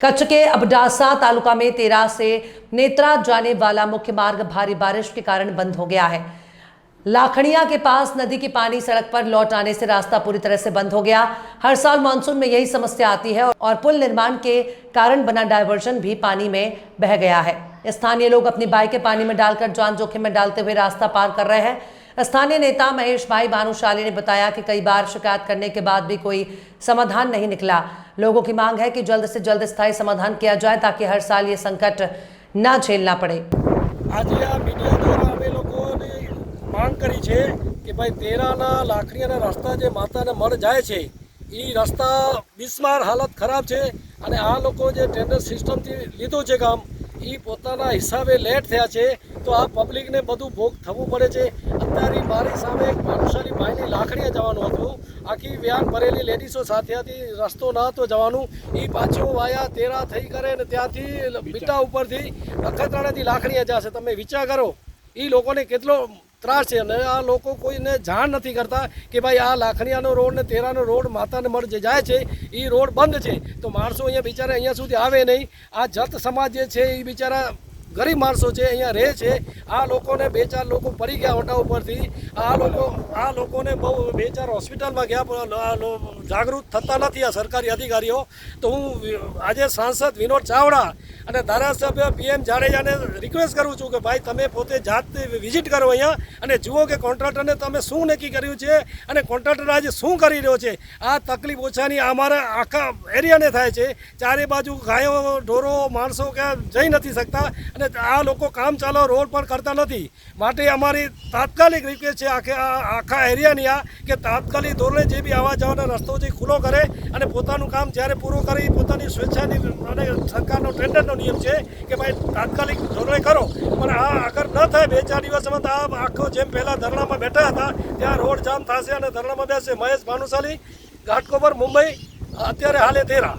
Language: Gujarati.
कच्छ के अबडासा तालुका में तेरा से नेत्रा जाने वाला मुख्य मार्ग भारी बारिश के कारण बंद हो गया है। लाखड़िया के पास नदी की पानी सड़क पर लौट आने से रास्ता पूरी तरह से बंद हो गया। हर साल मानसून में यही समस्या आती है और पुल निर्माण के कारण बना डायवर्जन भी पानी में बह गया है। स्थानीय लोग अपनी बाइकें पानी में डालकर जान जोखिम में डालते हुए रास्ता पार कर रहे हैं। स्थानीय नेता महेश भाई भानुशाली ने बताया कि कई बार शिकायत करने के बाद भी कोई समाधान नहीं निकला लोगों की मांग है कि जल्द से जल्द स्थायी समाधान किया जाए ताकि हर साल ये संकट न झेलना पड़े આજે આ મીડિયા દ્વારા અમે લોકોને માંગ કરી છે કે ભાઈ તેરાના લાકડીયાના રસ્તા જે માતાને મળ જાય છે એ રસ્તા બિસ્માર હાલત ખરાબ છે અને આ લોકો જે ટેન્ડર સિસ્ટમથી લીધું છે કામ એ પોતાના હિસાબે લેટ થયા છે તો આ પબ્લિકને બધું ભોગ થવું પડે છે. અત્યારે મારી સામે એક ભાનુશાલી ભાઈની લાકડીયા જવાનું હતું. આખી વ્યાન ભરેલી લેડીઝો સાથે હતી રસ્તો ન હતો જવાનું. એ પાછું વાયા તેરા થઈ કરે ને ત્યાંથી બીટા ઉપરથી નખત્રાણાથી લાકડીયા જશે. તમે વિચાર કરો એ લોકોને કેટલો ત્રાસ છે અને આ લોકો કોઈને જાણ નથી કરતા કે ભાઈ આ લાખણીયાનો રોડ ને તેરાનો રોડ માતાને મળ જે જાય છે એ રોડ બંધ છે. તો માણસો અહીંયા બિચારા અહીંયા સુધી આવે નહીં. આ જત સમાજ જે છે એ બિચારા ગરીબ માણસો છે અહીંયા રહે છે, આ લોકોને બે ચાર લોકો પડી ગયા ઓટા ઉપરથી. આ લોકો, આ લોકોને બહુ બે ચાર હોસ્પિટલમાં ગયા જાગૃત થતા નથી આ સરકારી અધિકારીઓ. તો હું આજે સાંસદ વિનોદ ચાવડા અને ધારાસભ્ય પીએમ જાડેજાને રિક્વેસ્ટ કરું છું કે ભાઈ તમે પોતે જાતે વિઝિટ કરો અહીંયા અને જુઓ કે કોન્ટ્રાક્ટરને તમે શું નક્કી કર્યું છે અને કોન્ટ્રાક્ટર આજે શું કરી રહ્યો છે. આ તકલીફ ઓછાની અમારા આખા એરિયાને થાય છે. ચારે બાજુ ગાયો, ઢોરો, માણસો ક્યાં જઈ નથી શકતા અને આ લોકો કામ ચાલો, રોડ પર કરતા નથી. માટે અમારી તાત્કાલિક રિક્વેસ્ટ છે આખે આખા એરિયાની આ, કે તાત્કાલિક ધોરણે જે બી આવવા જવાના રસ્તો છે ખુલ્લો કરે અને પોતાનું કામ જ્યારે પૂરું કરી પોતાની સ્વેચ્છાની અને સરકારનો ટેન્ડરનો નિયમ છે કે ભાઈ તાત્કાલિક ધોરણે કરો. પણ આ આગળ ન થાય, બે ચાર દિવસમાં તો આ આખો જેમ પહેલાં ધરણામાં બેઠા હતા, ત્યાં રોડ જામ થશે અને ધરણામાં બેસે મહેશ ભાનુશાલી, ઘાટકોપર, મુંબઈ, અત્યારે હાલે તેરા